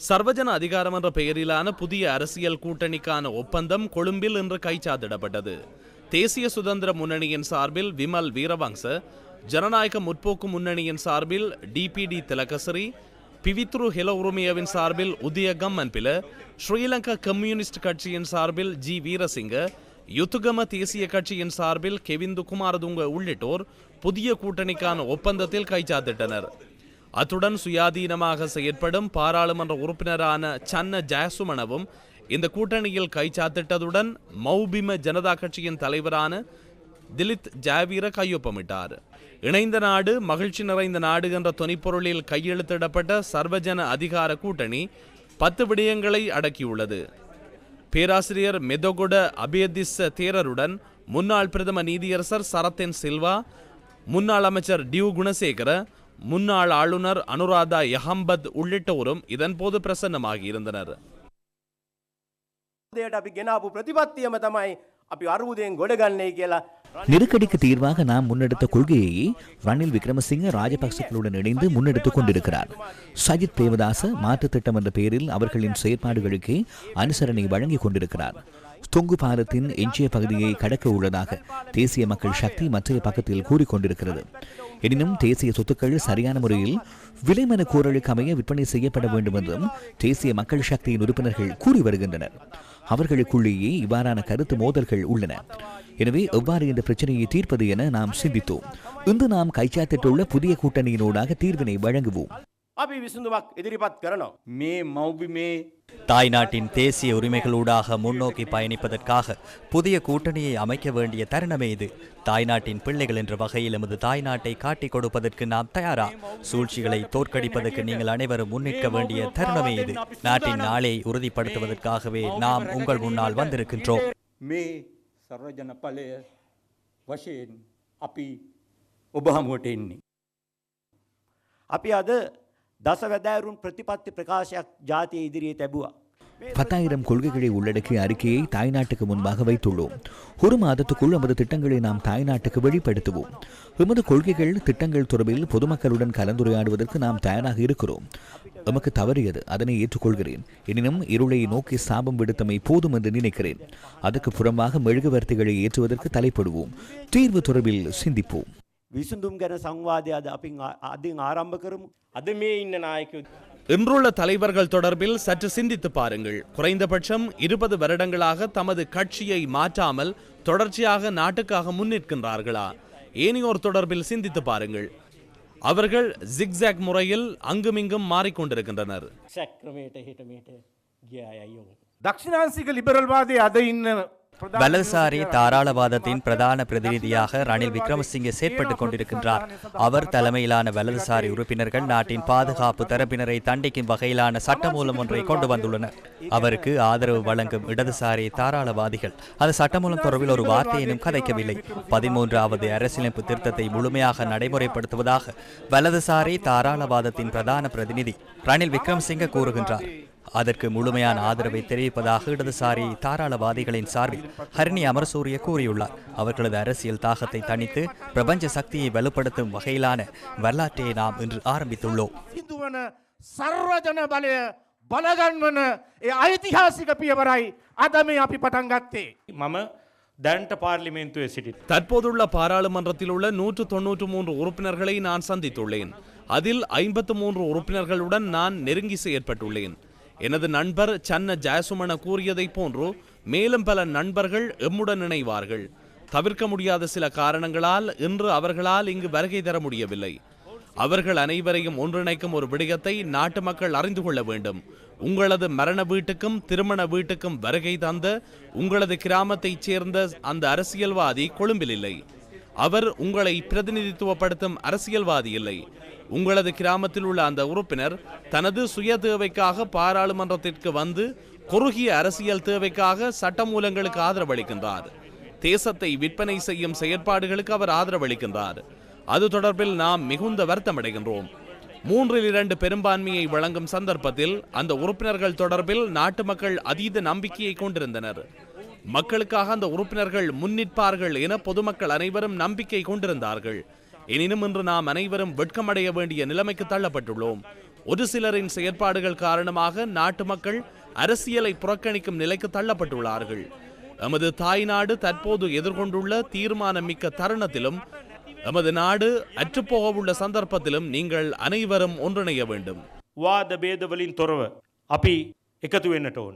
சர்வஜன அதிகாரம் என்ற பெயரிலான புதிய அரசியல் கூட்டணிக்கான ஒப்பந்தம் கொழும்பில் இன்று கைச்சாத்திடப்பட்டது. தேசிய சுதந்திர முன்னணியின் சார்பில் விமல் வீரவங்ச ஜனநாயக முற்போக்கு முன்னணியின் சார்பில் டிபிடி திலகசரி பிவித்ரு ஹெல சார்பில் உதயகம் அன்பில ஸ்ரீலங்கா கம்யூனிஸ்ட் கட்சியின் சார்பில் ஜி வீரசிங்க யுத்துகம தேசிய கட்சியின் சார்பில் கெவிந்து குமாரதுங்க உள்ளிட்டோர் புதிய கூட்டணிக்கான ஒப்பந்தத்தில் கைச்சாத்திட்டனர். அத்துடன் சுயாதீனமாக செயற்படும் பாராளுமன்ற உறுப்பினரான சன்ன ஜெயசுமனவும் இந்த கூட்டணியில் கைச்சாத்திட்டதுடன் மௌபிம ஜனதா கட்சியின் தலைவரான திலித் ஜாவீர கையொப்பமிட்டார். இணைந்த நாடு மகிழ்ச்சி நிறைந்த நாடு என்ற துணைப்பொருளில் கையெழுத்திடப்பட்ட சர்வஜன அதிகார கூட்டணி பத்து விடயங்களை அடக்கியுள்ளது. பேராசிரியர் மெதொகுட அபியதிஸ்ஸ தேரருடன் முன்னாள் பிரதம நீதியரசர் சரத்தென் சில்வா முன்னாள் அமைச்சர் டியூ குணசேகர முன்னாள் ஆளுநர் அனுராதா யஹம்பத் உள்ளிட்டோரும் இதன்போது பிரசன்னமாகியிருந்தனர் நெருக்கடிக்கு தீர்வாக நாம் முன்னெடுத்த கொள்கையை ரணில் விக்ரமசிங்க ராஜபக்சக்களுடன் இணைந்து முன்னெடுத்துக் கொண்டிருக்கிறார். சஜித் தேவதாச மாற்று திட்டம் என்ற பெயரில் அவர்களின் செயற்பாடுகளுக்கே அனுசரணை வழங்கிக் கொண்டிருக்கிறார். தொங்கு பாலத்தின் எஞ்சிய பகுதியை கடக்க உள்ளதாக தேசிய மக்கள் சக்தி மற்றைய பக்கத்தில் கூறிக்கொண்டிருக்கிறது. எனினும் தேசிய சொத்துக்கள் சரியான முறையில் விலைமன கோரலுக்கு அமைய விற்பனை செய்யப்பட வேண்டும் என்றும் தேசிய மக்கள் சக்தியின் உறுப்பினர்கள் கூறி வருகின்றனர். அவர்களுக்குள்ளேயே இவ்வாறான கருத்து மோதல்கள் உள்ளன. எனவே எவ்வாறு இந்த பிரச்சனையை தீர்ப்பது என நாம் சிந்தித்தோம். இன்று நாம் கைச்சாத்திட்டுள்ள புதிய கூட்டணியினூடாக தீர்வினை வழங்குவோம். අපි විසඳුමක් ඉදිරිපත් කරනවා. මේ මෞබිමේ தாய்நாட்டின் தேசிய உரிமைகளூடாக முன்னோக்கி பயணிப்பதற்காக புதிய கூட்டணியை அமைக்க வேண்டிய தருணமே இது தாய்நாட்டின் பிள்ளைகள் என்ற வகையில் எமது தாய்நாட்டை காட்டிக் கொடுப்பதற்கு நாம் தயாரா சூழ்ச்சிகளை தோற்கடிப்பதற்கு நீங்கள் அனைவரும் முன்னிற்க வேண்டிய தருணமே இது நாட்டின் நாளை உறுதிப்படுத்துவதற்காகவே நாம் உங்கள் முன்னால் வந்திருக்கின்றோம் මේ සර්වජන පලය වශයෙන් අපි ඔබ හමුවට එන්නේ. අපි අද දසවැදෑරුන් ප්‍රතිපත්ති ප්‍රකාශයක් ජාතිය ඉදිරියේ තැබුවා. பத்தாயிரம் கொள்கைகளை உள்ளடக்கிய அறிக்கையை தாய்நாட்டுக்கு முன்பாக வைத்துள்ளோம் ஒரு மாதத்துக்குள் நமது திட்டங்களை நாம் தாய்நாட்டுக்கு வெளிப்படுத்துவோம் எமது கொள்கைகள் திட்டங்கள் தொடர்பில் பொதுமக்களுடன் கலந்துரையாடுவதற்கு நாம் தயாராக இருக்கிறோம் எமக்கு தவறியது அதனை ஏற்றுக்கொள்கிறேன் எனினும் இருளை நோக்கி சாபம் விடுத்தமை போதும் என்று நினைக்கிறேன் அதற்கு புறம்பாக மெழுகுவர்த்திகளை ஏற்றுவதற்கு தலைப்படுவோம் தீர்வு தொடர்பில் சிந்திப்போம் විසඳුම් ගැන සංවාධය අද අපින් ආ- අදින් ආරම්භ කරමු. අද මේ ඉන්න නායක இன்றுள்ள தலைவர்கள் தொடர்பில் சற்று சிந்தித்து பாருங்கள் குறைந்தபட்சம் இருபது வருடங்களாக தமது கட்சியை மாற்றாமல் தொடர்ச்சியாக நாட்டுக்காக முன்னிற்கின்றார்களா ஏனையோர் தொடர்பில் சிந்தித்து பாருங்கள் அவர்கள் ஜிக்ஸாக் முறையில் அங்குமிங்கும் மாறிக்கொண்டிருக்கின்றனர் வலதுசாரி தாராளவாதத்தின் பிரதான பிரதிநிதியாக ரணில் விக்ரமசிங்கே செயற்பட்டுக் கொண்டிருக்கின்றார். அவர் தலைமையிலான வலதுசாரி உறுப்பினர்கள் நாட்டின் பாதுகாப்பு தரப்பினரை தண்டிக்கும் வகையிலான சட்டமூலம் ஒன்றை கொண்டு வந்துள்ளனர். அவருக்கு ஆதரவு வழங்கும் இடதுசாரி தாராளவாதிகள். அது சட்டமூலம் தொடர்பில் ஒரு வார்த்தையினும் கதைக்கவில்லை. பதிமூன்றாவது அரசியலமைப்பு திருத்தத்தை முழுமையாக நடைமுறைப்படுத்துவதாக வலதுசாரி தாராளவாதத்தின் பிரதான பிரதிநிதி ரணில் விக்ரமசிங்க கூறுகின்றார். அதற்கு முழுமையான ஆதரவை தெரிவிப்பதாக இடதுசாரி தாராளவாதிகளின் சார்பில் ஹரிணி அமரசூரிய கூறியுள்ளார் அவர்களது அரசியல் தாகத்தை தணித்து பிரபஞ்ச சக்தியை வலுப்படுத்தும் வகையிலான வரலாற்றை நாம் இன்று ஆரம்பித்துள்ளோம் සිදුවන සර්වජන බලය බලගන්වන ඒ ඓතිහාසික පියවරයි අද මේ අපි පටන් ගත්තේ. මම දැන්ට පාර්ලිමේන්තුවේ සිටිට. தற்போதுள்ள பாராளுமன்றத்தில் உள்ள நூற்று தொன்னூற்று மூன்று உறுப்பினர்களை நான் சந்தித்துள்ளேன் அதில் ஐம்பத்து மூன்று உறுப்பினர்களுடன் நான் நெருங்கி செயற்பட்டுள்ளேன் எனது நண்பர் சன்ன ஜெயசுமன கூறியதைப் போன்று மேலும் பல நண்பர்கள் எம்முடன் இணைவார்கள். தவிர்க்க முடியாத சில காரணங்களால் இன்று அவர்களால் இங்கு வருகை தர முடியவில்லை. அவர்கள் அனைவரையும் ஒன்றிணைக்கும் ஒரு விடயத்தை நாட்டு மக்கள் அறிந்து கொள்ள வேண்டும். உங்களது மரண வீட்டுக்கும் திருமண வீட்டுக்கும் வருகை தந்த உங்களது கிராமத்தைச் சேர்ந்த அந்த அரசியல்வாதி கொழும்பில் இல்லை. அவர் உங்களை பிரதிநிதித்துவப்படுத்தும் அரசியல்வாதி இல்லை. உங்களது கிராமத்தில் உள்ள அந்த உறுப்பினர் தனது சுய தேவைக்காக பாராளுமன்றத்திற்கு வந்து குறுகிய அரசியல் தேவைக்காக சட்டமூலங்களுக்கு ஆதரவளிக்கின்றார். தேசத்தை விற்பனை செய்யும் செயற்பாடுகளுக்கு அவர் ஆதரவளிக்கின்றார். அது தொடர்பில் நாம் மிகுந்த வருத்தமடைகின்றோம். மூன்றில் இரண்டு பெரும்பான்மையை வழங்கும் சந்தர்ப்பத்தில் அந்த உறுப்பினர்கள் தொடர்பில் நாட்டு மக்கள் அதீத நம்பிக்கையை கொண்டிருந்தனர். மக்களுக்காக அந்த உறுப்பினர்கள் முன்னிற்பார்கள் என பொதுமக்கள் அனைவரும் நம்பிக்கை கொண்டிருந்தார்கள் எனினும் இன்று நாம் அனைவரும் வெட்கமடைய வேண்டிய நிலைமைக்கு தள்ளப்பட்டுள்ளோம் ஒரு சிலரின் செயற்பாடுகள் காரணமாக நாட்டு மக்கள் அரசியலை புறக்கணிக்கும் நிலைக்கு தள்ளப்பட்டுள்ளார்கள் எமது தாய்நாடு தற்போது எதிர்கொண்டுள்ள தீர்மானமிக்க தருணத்திலும் எமது நாடு அற்றுப்போகவுள்ள சந்தர்ப்பத்திலும் நீங்கள் அனைவரும் ஒன்றிணைய வேண்டும் වාද බේදවලින් තොරව අපි එකතු වෙන්නට ඕන.